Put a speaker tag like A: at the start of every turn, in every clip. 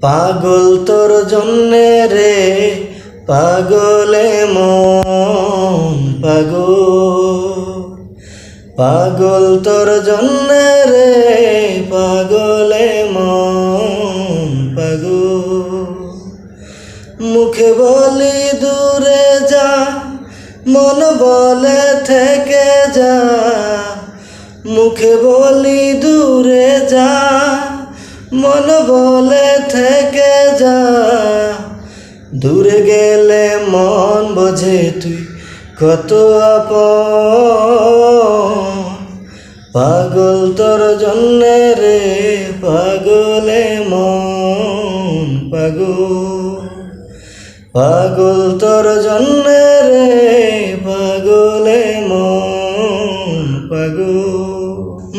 A: পাগল তোর জন্যে রে, পাগলে মন পাগল। পাগল তোর জন্যে রে, পাগলে মন পাগল। মুখে বলি দূরে যা, মন বলে থেকে যা। মুখে বলি দূরে যা মন বলে থেকে যা। দূরে গেলে মন বোঝে তুই কত আপন। পাগল তোর জন্যে রে, পাগলে মন পাগল। পাগল তোর জন্যে রে, পাগলে মন পাগল।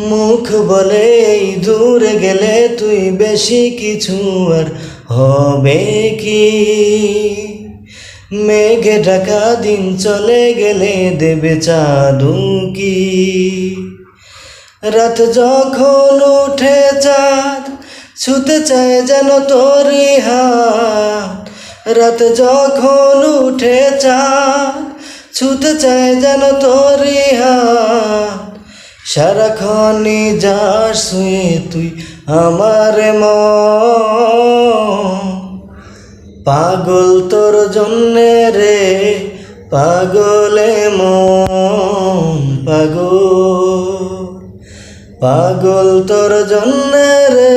A: মুখ বলে দূরে গেলে তুই বেশি কিছু আর হবে কি? মেঘে ঢাকা দিন চলে গেলে দেবে চাঁদুকি রাত যখন উঠে চাঁদ, ছুতে চায় যেন তোরই হাত। রাত যখন উঠে চাঁদ, ছুতে চায় যেন হাত সারাক্ষণই যাস শুয়ে তুই আমার পাগল তোর জন্যে রে, পাগলে মন পাগল। পাগল তোর জন্যে রে,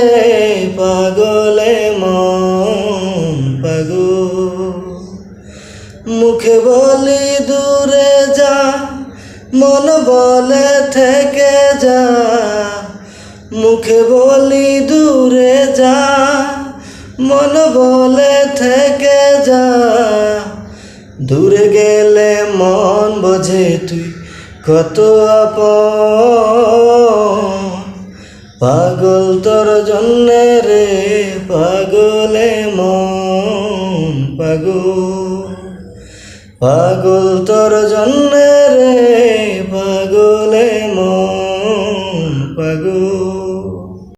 A: পাগলে মন পাগল। মুখে বলি যা মন বলে থেকে যা, মুখে বলি দূরে যা। মন বলে থেকে যা, দূরে গেলে মন বোঝে তুই কত আপন। পাগল তোর জন্যে রে, পাগলে মন পাগল। পাগল তোর জন্যে রে I go.